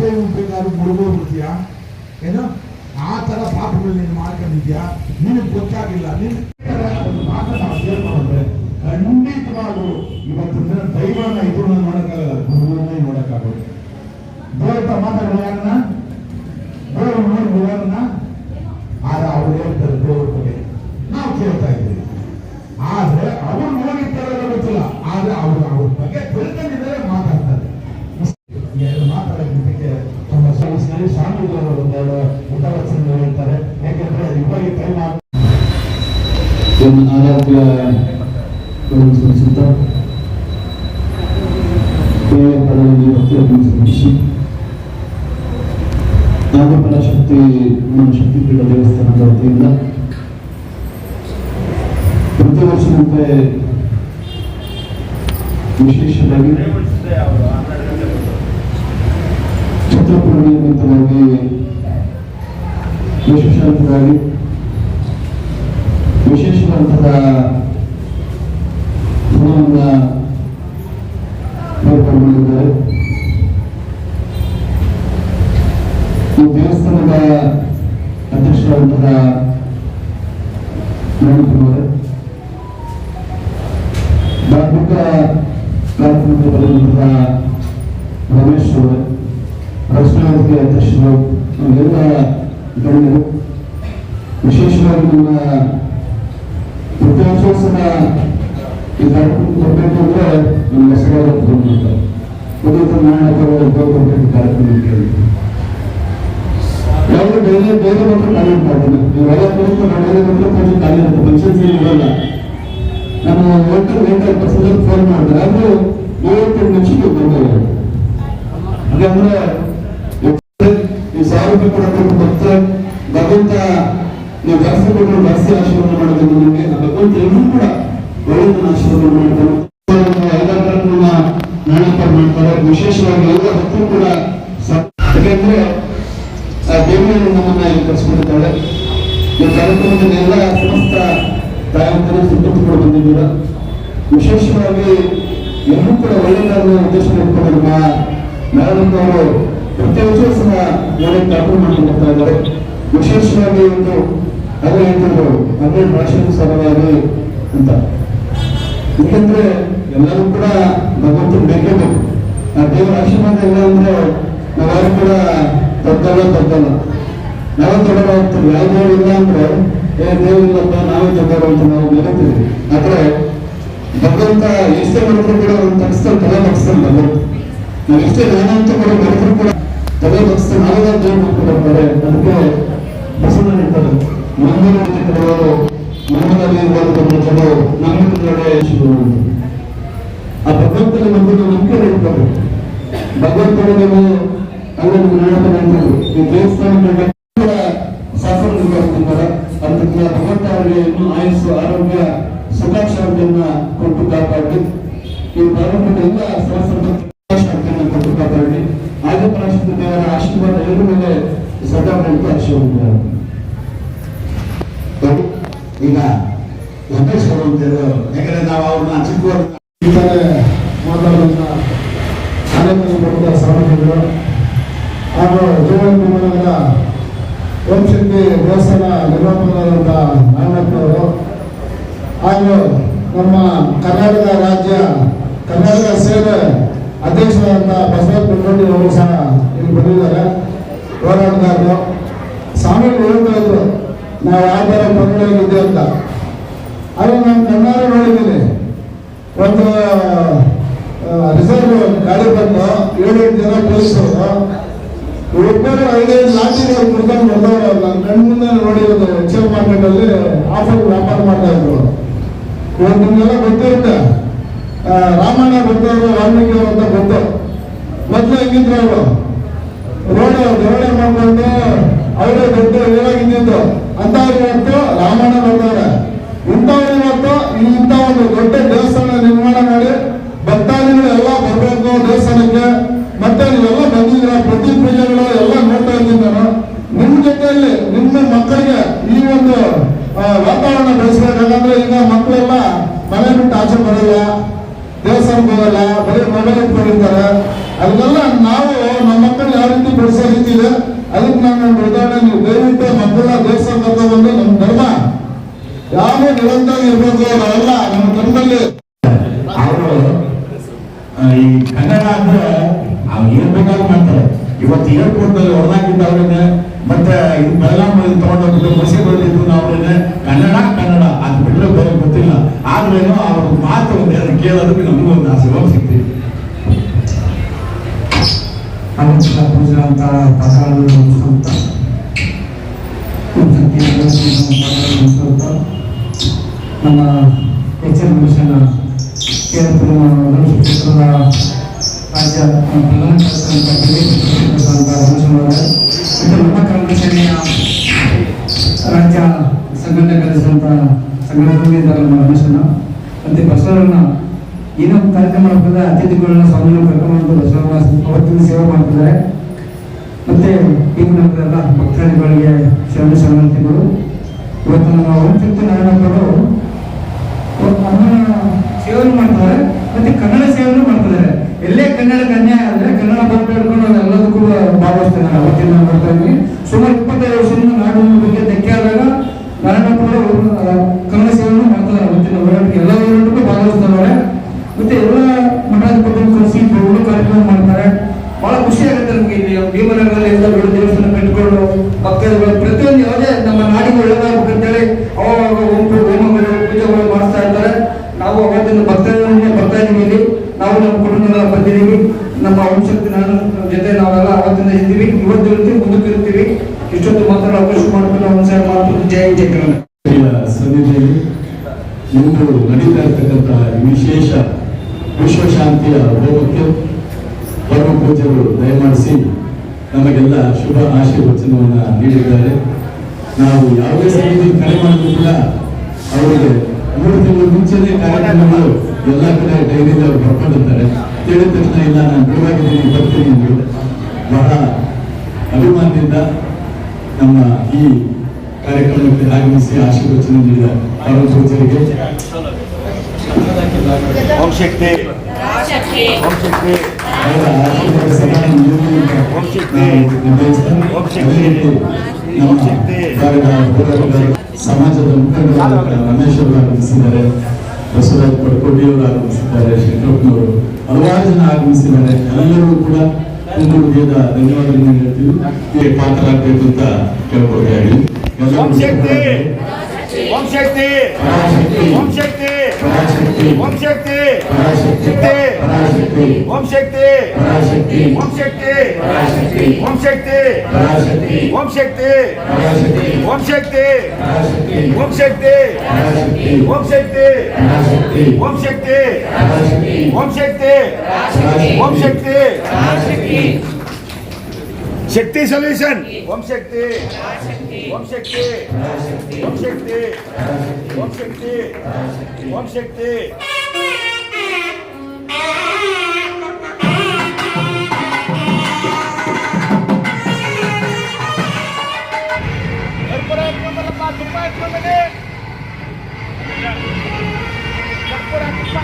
Time ಬೇಕಾದ್ರೂ ಮುಳುಗೋಗ್ಬಿಡ್ತೀಯ ಏನು? ಆ ಥರ ಪಾಪಗಳು ನೀನು ಮಾಡ್ಕೊಂಡಿದ್ಯಾ? ನಿನಗೆ ಗೊತ್ತಾಗಿಲ್ಲ. ನೀನು ಒಂದು ಮಾತನ್ನ ನಾವು ಶೇರ್ ಮಾಡಿದ್ರೆ ಖಂಡಿತವಾಗೂ ಇವತ್ತಿನ ದಿನ ದೈವನ ಇದು ನೋಡಕ್ಕಾಗಲ್ಲ, ಗುರುವನ್ನೇ ನೋಡಕ್ಕಾಗುತ್ತೆ ದೇವರ ಮಾತಾಡೋ ಯಾರನ್ನ? ದೇವರು ನೋಡಿ ಯಾರನ್ನ? ಪ್ರತಿ ವಿಶೇಷವಾಗಿ ಚಿತ್ರಪೂರ್ಣ ನಿಮಿತ್ತವಾಗಿ ವಿಶೇಷವಾಗಿ ವಿಶೇಷವಾದಂತಹ ಹಣವನ್ನ ಏರ್ಪಡಿಸಿದ್ದಾರೆ ಈ ದೇವಸ್ಥಾನದ ಅಧ್ಯಕ್ಷರಾದಂತಹ ಧಾರ್ಮಿಕ ಕಾರ್ಯಕ್ರಮಕ್ಕೆ ಬರೆದಂತಹ ರಮೇಶ್ ಅವರು ರಕ್ಷಣಾಧಿಕಾರಿ ಅಧ್ಯಕ್ಷರು ನಮಗೆಲ್ಲ ಗಣ್ಯರು ವಿಶೇಷವಾಗಿ ನಮ್ಮ ಪ್ರತಿವರ್ಷೋತ್ಸವ ಈ ಕಾರ್ಯಕ್ರಮ ಕೊಡಬೇಕು ಅಂದ್ರೆ ನಮ್ಮ ಹೆಸರಾದ ಉದಿತ ನಾಯಕರು ಕೊಡಬೇಕು ಕಾರ್ಯಕ್ರಮಕ್ಕೆ ಯಾವುದು ಬೇರೆ ಬೇರೆ ಮಾತ್ರ ನಡೆಯಲು ಮಾತ್ರ కొంచెం ಖಾಲಿ ಇರಲ್ಲ ನಾನು ಒಟ್ಟು ಲೇಟ್ ಪರ್ಸನ್ ಫೋನ್ ಮಾಡಿದ್ರೆ. ಅದು ಮೂವತ್ತೆರಡು ನಿಮಿಷಕ್ಕೆ ಬಂದಿಲ್ಲ ಹಾಗಂದ್ರೆ ಈ ಸಾವಿರ ರೂಪಾಯಿ ಕೊಡಬೇಕು ಭಗವಂತ ನೀವು ಜಾಸ್ತಿ ಕೊಟ್ಟರು ಜಾಸ್ತಿ ಆಶೀರ್ವಾದ ಮಾಡಬೇಕು ನಿಮಗೆ. ಭಗವಂತ ಎಲ್ಲರೂ ಕೂಡ ಒಳ್ಳೆಯದನ್ನ ಆಶೀರ್ವಾದ ಐದಾರು ಕಾರ್ಯಕ್ರಮ ನಾಣಕ ಮಾಡ್ತಾರೆ. ವಿಶೇಷವಾಗಿ ಎಲ್ಲ ಭಕ್ತರು ಕೂಡ ಯಾಕೆಂದ್ರೆ ಆ ದೇವಿಯನ್ನು ನಮ್ಮನ್ನ ಇಲ್ಲಿ ಕರೆಸ್ಕೊಂಡಿದ್ದಾಳೆ ಈ ಕಾರ್ಯಕ್ರಮದಲ್ಲಿ ಎಲ್ಲ ಸಮಸ್ತ ಬಂದಿದ್ದೀರ ವಿಶೇಷವಾಗಿ ಎಲ್ಲರೂ ಕೂಡ ಒಳ್ಳೆಯದನ್ನು ಉದ್ದೇಶ ಇಟ್ಕೊಂಡು ನಮ್ಮ ಮೇಡಮ್ ಅವರು ಪ್ರತಿ ವರ್ಷ ಒಳ್ಳೆ ಮಾಡ್ಕೊಂಡು ಬರ್ತಾ ಇದ್ದಾರೆ. ವಿಶೇಷವಾಗಿ ಒಂದು ಅದು ಹೇಳ್ತಿದ್ರು ಅದೇ ಭಾಷೆಗೂ ಸಲುವಾಗಿ ಅಂತ. ಯಾಕಂದ್ರೆ ಎಲ್ಲರೂ ಕೂಡ ಭಗವಂತನ ಬೇಕೇ ಬೇಕು. ಆ ದೇವರ ಆಶೀರ್ವಾದ ಇಲ್ಲ ಅಂದ್ರೆ ನಾವ್ಯಾರು ಕೂಡ ದೊಡ್ಡಲ್ಲ ದೊಡ್ಡಲ್ಲ. ನಾವೇ ದೊಡ್ಡವರು ಹೋಗ್ತೀವಿ ಯಾವ ದೇವರು ಇಲ್ಲ ಅಂದ್ರೆ ಏ, ದೇವರಿಲ್ಲಪ್ಪ, ನಾವೇ ತಗೋರು ಅಂತ ನಾವು ಬೆಳೀತೀವಿ ಆದ್ರೆ ಭಗವಂತ ಎಷ್ಟೇ ಮಾಡಿದ್ರು ಕೂಡ ಒಂದು ತಕ್ಷಣ ತಲೆ ಬಗ್ಸ್ತಾನೆ ಭಗವಂತ ನಾವು ಎಷ್ಟೇ ಅಂತ ಕೂಡ ಮಾಡಿದ್ರು ಕೂಡ ತಲೆ ಬಗ್ಸ್ತಾನೆ ನಾವೆಲ್ಲ ದೇವ್ರು ಮಾಡ್ಕೊಂಡಿರ್ತಾರೆ ಅದಕ್ಕೆ ಬಸವಣ್ಣ ಹೇಳ್ತಾರೆ ಮಂದಿರ ಕೆಲವರು ಮನದಲ್ಲಿ ಇರುವಂತಹ ಜನರು ನಂಬಿಕೆ ಶುರು ಆ ಭಗವಂತನ ಒಂದು ನಂಬಿಕೆ ಇರ್ತಾರೆ ಭಗವಂತನ ನೀವು ಅಲ್ಲಿ ನೀವು ನಾಡಕ ಹೇಳ್ತಾರೆ ಈ ದೇವಸ್ಥಾನಗಳ ಕೂಡ ಶಾಸನ ನಿರ್ವಹಿಸ್ತಿದ್ದಾರೆ ಅದಕ್ಕೆ ಭಗವಂತ ಅವರಿಗೆ ಆಯಸ್ಸು ಆರೋಗ್ಯ ಸುಖಾಕ್ಷರತೆಯನ್ನ ಕೊಟ್ಟು ಕಾಪಾಡಿ ಈ ಪ್ರಾರಂಭದಿಂದ ಶಾಂತಿಯನ್ನ ಕೊಟ್ಟು ಕಾಪಾಡಿ ಆಗ ಪರಾಶಕ್ತಿ ದೇವರ ಆಶೀರ್ವಾದ ಎಲ್ಲರ ಮೇಲೆ ಸದಾ ಆಶೀರ್ವಾದ ಈಗ ಯಾಕಂದ್ರೆ ನಾವು ಅವ್ರನ್ನ ಚಿಕ್ಕವರು. ಮಾತಾಡೋದನ್ನ ಪ್ರಮುಖ ಹಾಗೂ ಜೀವನ ಓಂಶಕ್ತಿ ದೇವಸ್ಥಾನ ನಿರ್ಮಾಪಕರಾದಂಥ ನಾರಾಯಣಪ್ಪನವರು ಹಾಗೂ ನಮ್ಮ ಕರ್ನಾಟಕ ರಾಜ್ಯ, ಕರ್ನಾಟಕ ಸೇವೆ ಅಧ್ಯಕ್ಷರಾದಂಥ ಬಸವರಾಜ ಬೆಂಗಳೂರು ಅವರು ಸಹ ಇಲ್ಲಿ ಬಂದಿದ್ದಾರೆ. ಹೋರಾಟಗಾರರು. ಸ್ವಾಮೀಜಿ ಹೇಳ್ತಾ ಇದ್ರು, ನಾವು ಯಾವ ಥರ ತೊಂದರೆಯಾಗಿದೆ ಅಂತ. ಅದು ನಾನು ಕಣ್ಣಾರೆ ನೋಡಿದ್ದೀನಿ. ಒಂದು ರಿಸರ್ವ್ ಗಾಡಿ ಬಂದು ಏಳೆಂಟು ಜನ ಪೊಲೀಸರು ಒಬ್ಬರು ಐದೈದು ಲಾಠಿ ಕುಡ್ಕೊಂಡು ಬಂದವರು ನನ್ನ ಮುಂದೆ ನೋಡಿರೋದು ಎಚ್ ಎಲ್ ಮಾರ್ಕೆಟ್ ಅಲ್ಲಿ ಆಫರ್ ವ್ಯಾಪಾರ ಮಾಡ್ತಾ ಇದ್ರು. ಇವತ್ತು ನಿಮ್ಗೆಲ್ಲ ಗೊತ್ತಿರುತ್ತೆ. ಆ, ರಾಮಣ್ಣ ಗೊತ್ತವರು ವಾಲ್ಮೀಕಿ ಅಂತ ಗೊತ್ತು. ಮೊದಲು ಹೆಂಗಿದ್ರು ಅವರು? ರೋಡ್ ಧೋರಣೆ ಮಾಡ್ಕೊಂಡು ಅವರೇ ದೊಡ್ಡ ಏನಾಗಿದ್ದು ಅಂತ ಇವತ್ತು ರಾಮಣ್ಣ ಬರ್ತಾರೆ ಇಂಥವ್ರು ಇವತ್ತು ಇಂಥ ಒಂದು ದೊಡ್ಡ ದೇವಸ್ಥಾನ ನಿರ್ಮಾಣ ಮಾಡಿ ಭಕ್ತಾದಿಗಳು ಎಲ್ಲ ಬರಬೇಕು ದೇವಸ್ಥಾನಕ್ಕೆ. ಮತ್ತೆ ಎಲ್ಲ ಬಂದಿದ್ರ ಪ್ರತಿ ಪ್ರಜೆಗಳು ಎಲ್ಲ ನೋಡ್ತಾ ಇದ್ದೀನಿ ನಾನು. ನಿಮ್ ಜೊತೆಯಲ್ಲಿ ನಿಮ್ಮ ಮಕ್ಕಳಿಗೆ ಈ ಒಂದು ವಾತಾವರಣ ಬೆಳೆಸಬೇಕಾಗಂದ್ರೆ ಈಗ ಮಕ್ಕಳೆಲ್ಲ ಮನೆ ಬಿಟ್ಟು ಆಚೆ ಬರಲ್ಲ ದೇವಸ್ಥಾನ ಬರಲ್ಲ ಬರೀ ಮೊಬೈಲ್ ಇಟ್ಕೊಂಡಿರ್ತಾರೆ. ಅದನ್ನೆಲ್ಲ ನಾವು ನಮ್ಮ ಮಕ್ಕಳು ಯಾವ ರೀತಿ ಬೆಳೆಸೋ ರೀತಿ ಇದೆ, ಅದಕ್ಕೆ ನಾನು ಒಂದು ಉದಾಹರಣೆ, ನೀವು ದಯವಿಟ್ಟು ಮಕ್ಕಳನ್ನ ದೇವಸ್ಥಾನಕ್ಕೆ ಬಂದು ನಮ್ಮ ಧರ್ಮ ಯಾರು ನಿರಂತರ ಇರಬೇಕು ನಾವೆಲ್ಲ ನಮ್ಮ ಧರ್ಮದಲ್ಲಿ ಏರ್ಪೋರ್ಟ್ ಅಲ್ಲಿ ಹೊರದಾಗಿದ್ದ ಅವ್ರನ್ನೇ ಮತ್ತೆ ಇದು ಬೆಳಗಾಂ ತಗೊಂಡೋಗ್ಬಿಟ್ಟು ಬಸ್ಸಿ ಬಂದಿದ್ದು ಅವ್ರನ್ನೇ ಕನ್ನಡ ಕನ್ನಡ ಅದು ಬಿಟ್ಟರೆ ಬೇರೆ ಗೊತ್ತಿಲ್ಲ. ಆದ್ರೇನು ಅವ್ರ ಮಾತು ಒಂದೆರಡು ಕೇಳೋದಕ್ಕೆ ನಮಗೂ ಒಂದು ಆಸೆ. ಹೋಗಿ ಸಿಗ್ತೀವಿ. ಪೂಜಾ ಅಂತ ಅಂತ ನಮ್ಮ ಎಚ್ ಎಲ್ ಮಿಷನ್ ಕೇಂದ್ರ ಕ್ಷೇತ್ರದ ರಾಜ್ಯ ಅವರೇ ಮತ್ತು ನಮ್ಮ ಕನ್ನಡ ಸೇನೆಯ ರಾಜ್ಯ ಸಂಘಟನೆ ಸಂಘಟನೆ ನಮ್ಮ ರಮೇಶನ ಮತ್ತು ಬಸವರನ್ನ ಏನೋ ಕಾರ್ಯಕ್ರಮ ಮಾಡ್ತಿದ್ದಾರೆ ಅತಿಥಿಗಳನ್ನ ಸ್ವಾಮಿಗಳು ಸೇವೆ ಮಾಡ್ತಿದ್ದಾರೆ ಮತ್ತೆ ಈಗ ನಮ್ಮೆಲ್ಲ ಭಕ್ತಾದಿಗಳಿಗೆ ಶರಣ ಶರಣಾರ್ಥಿಗಳು ಇವತ್ತು ನಮ್ಮ ಓಂಶಕ್ತಿ ನಾರಾಯಣಪ್ಪರು ಅಮ್ಮನ ಸೇವೆಯನ್ನು ಮಾಡ್ತಾರೆ ಮತ್ತೆ ಕನ್ನಡ ಸೇವೆಯನ್ನು ಮಾಡ್ತಿದ್ದಾರೆ. ಎಲ್ಲೇ ಕನ್ನಡಕ್ಕೆ ಅನ್ಯಾಯ ಅಂದ್ರೆ ಕನ್ನಡ ಬಂದು ಎಲ್ಲದಕ್ಕೂ ನಾನು ಅವತ್ತಿನ ಬರ್ತಾ ಇದ್ದೀನಿ. ಸುಮಾರು ಇಪ್ಪತ್ತೈದು ವರ್ಷದಿಂದ ನಾಡಿನ ಬಗ್ಗೆ ಧಕ್ಕೆ ಆದಾಗ ಕೂಡ ಕನ್ನಡ ಸೇವೆಯನ್ನು ಮಾಡ್ತಾರೆ ಅವತ್ತಿನ ಹೋರಾಟಕ್ಕೆ. ಎಲ್ಲ ಹೋರಾಟಕ್ಕೂ ಭಾಗವಹಿಸ್ತಾರೆ ಮತ್ತೆ ಎಲ್ಲ ಮಠಾಧಿಪತಿಗಳು ಕರೆಸಿ ಪ್ರಭು ಕಾರ್ಯಕ್ರಮ ಮಾಡ್ತಾರೆ. ಬಹಳ ಖುಷಿ ಆಗುತ್ತೆ ನಮಗೆ ಇಲ್ಲಿ. ಭೀಮನಗರದಲ್ಲಿ ಎಲ್ಲ ದೇವಸ್ಥಾನ ಕಟ್ಕೊಂಡು ಭಕ್ತಾದಿಗಳು ಪ್ರತಿಯೊಂದು ಯಾವುದೇ ನಮ್ಮ ನಾಡಿಗೆ ಒಳ್ಳೆದಾಗಬೇಕಂತೇಳಿ ಅವಾಗ ಹೋಮ ಹೋಮಗಳು ಪೂಜೆಗಳು ಮಾಡ್ತಾ ಇರ್ತಾರೆ ನಾವು ಅವತ್ತಿನ ಭಕ್ತರನ್ನೇ ಬರ್ತಾ ಇದೀವಿ ಇಲ್ಲಿ ನಾವು ನಮ್ಮ ಕುಟುಂಬದ ಬಂದಿದ್ದೀವಿ ನಮ್ಮ ವಂಶಕ್ತಿ ನಾನು ಜೊತೆ ನಾವೆಲ್ಲ ಅವತ್ತಿನ ಇದ್ದೀವಿ ಇವತ್ತು ಮುಂದಕ್ಕೆ ಇರ್ತೀವಿ ಇಷ್ಟೊತ್ತು ಮಾತ್ರ ಅವಕಾಶ ಮಾಡ್ಕೊಂಡು ಒಂದ್ಸಲ ಮಾಡ್ಕೊಂಡು ಜಯ ಕನ್ನಡ ಸನ್ನಿಧಿಯಲ್ಲಿ ಇಂದು ನಡೀತಾ ಇರ್ತಕ್ಕಂತಹ ವಿಶೇಷ ವಿಶ್ವಶಾಂತಿಯ ಹೋಮಕ್ಕೆ ಪರಮ ಪೂಜ್ಯರು ದಯಮಾಡಿಸಿ ನಮಗೆಲ್ಲ ಶುಭ ಆಶೀರ್ವಚನವನ್ನ ನೀಡಿದ್ದಾರೆ. ನಾವು ಯಾವುದೇ ಸಮಿತಿ ಕರೆ ಮಾಡಿದ್ರು ಕೂಡ ಅವರಿಗೆ ಮೂರು ತಿಂಗಳು ಮುಂಚೆನೆ ಕಾರ್ಯಕ್ರಮಗಳು ಎಲ್ಲ ಕಡೆ ಡೈರಿಯಿಂದ ಅವರು ಬರ್ಕೊಂಡಿರ್ತಾರೆ. ಹೇಳಿದ ತಕ್ಷಣ, ಇಲ್ಲ, ನಾನು ಬಿಡುವಾಗಿದ್ದೀನಿ ಬರ್ತೀನಿ ಬಹಳ ಅಭಿಮಾನದಿಂದ ನಮ್ಮ ಈ ಕಾರ್ಯಕ್ರಮಕ್ಕೆ ಆಗಮಿಸಿ ಆಶೀರ್ವಚನ ನೀಡಿದ ಅರುಣ್ ಸೋದರಿಗೆ. ಸಮಾಜದ ಮುಖಂಡರಾದ ರಮೇಶ್ ಆಗಮಿಸಿದ್ದಾರೆ ಬಸವರಾಜ್ ಪಡ್ಕೋಟಿಯವರು ಆಗಮಿಸಿದ್ದಾರೆ ಶಂಕರಪ್ಪನವರು ಹಲವಾರು ಜನ ಆಗಮಿಸಿದ್ದಾರೆ ಎಲ್ಲರೂ ಕೂಡ ಹೃದಯದ ಧನ್ಯವಾದಗಳನ್ನು ಹೇಳ್ತೀವಿ. ಈ ಪಾತ್ರರಾಗಬೇಕು ಅಂತ ಕೇಳ್ಕೊಳ್ತಾ ಓಂ ಶಕ್ತಿ! ಓಂ ಶಕ್ತಿ! ಓಂ ಶಕ್ತಿ! ಓಂ ಶಕ್ತಿ! ಶಕ್ತಿ ಓಂ ಶಕ್ತಿ ಓಂ ಶಕ್ತಿ ಓಂ ಶಕ್ತಿ ಓಂ ಶಕ್ತಿ ಓಂ ಶಕ್ತಿ ಓಂ ಶಕ್ತಿ ಓಂ ಶಕ್ತಿ ಓಂ ಶಕ್ತಿ ಓಂ ಶಕ್ತಿ ಓಂ ಶಕ್ತಿ ಶಕ್ತಿ ಸೊಲ್ಯೂಷನ್ ಓಂ ಶಕ್ತಿ ಓಂ ಶಕ್ತಿ ಓಂ ಶಕ್ತಿ ಓಂ ಶಕ್ತಿ ಓಂ ಶಕ್ತಿ ಕರ್ಪೂರ Thank you.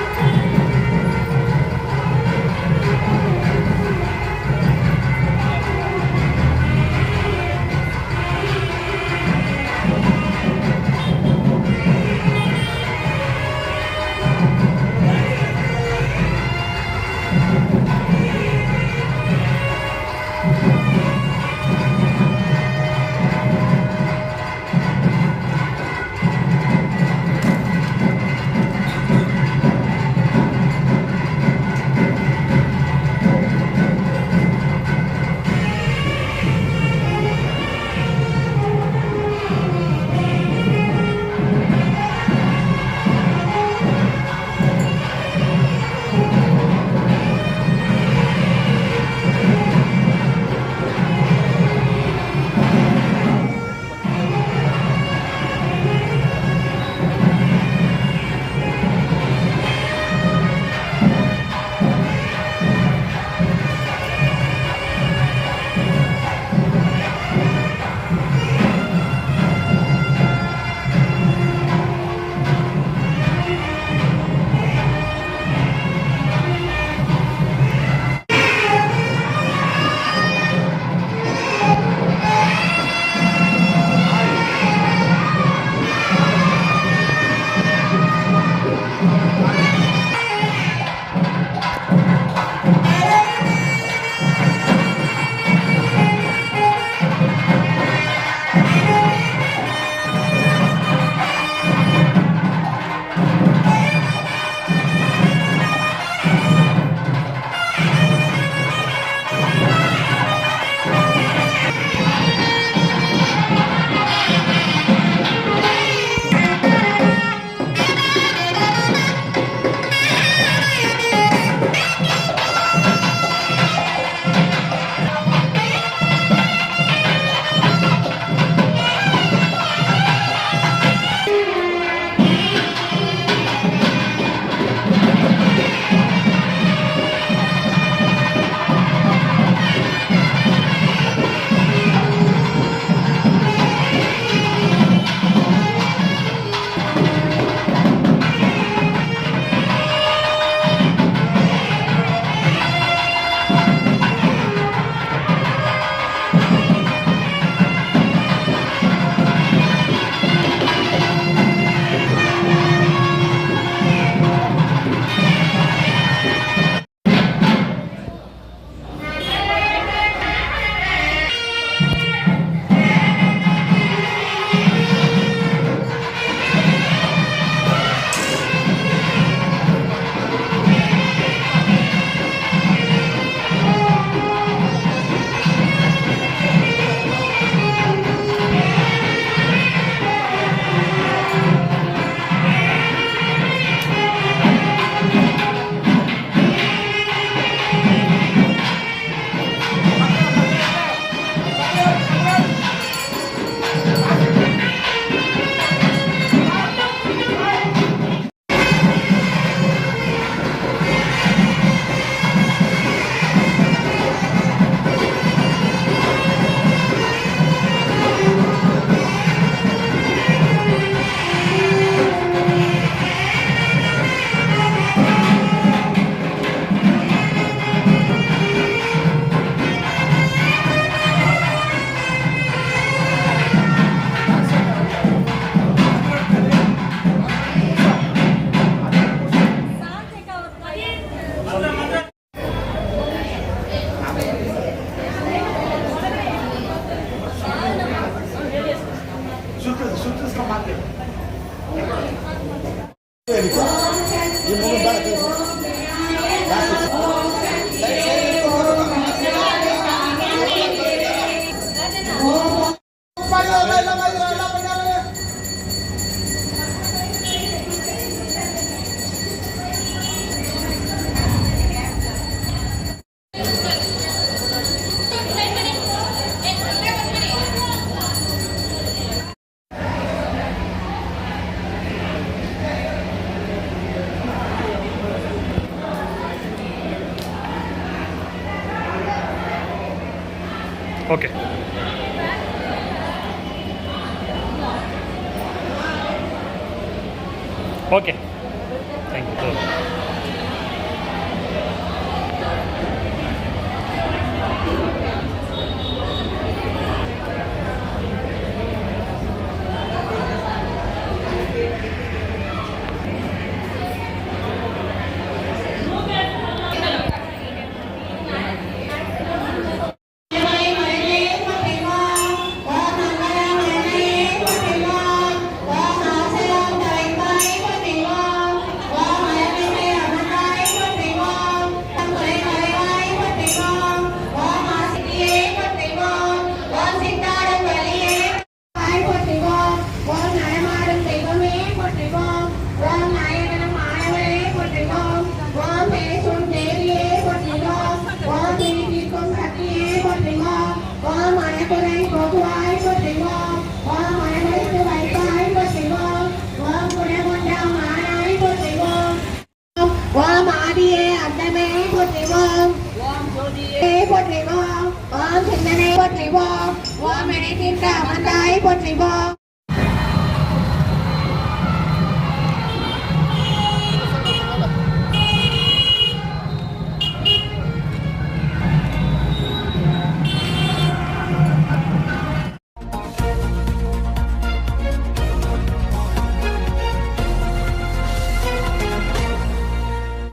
Yeah. ஆதியே அந்தமே போற்றிவோம் ஓம் ஜோதியே போற்றிவோம் ஓம் சிந்தனை போற்றிவோம் ஓம் இணைத்திட்ட அமர்ந்தாய் போற்றிவோம்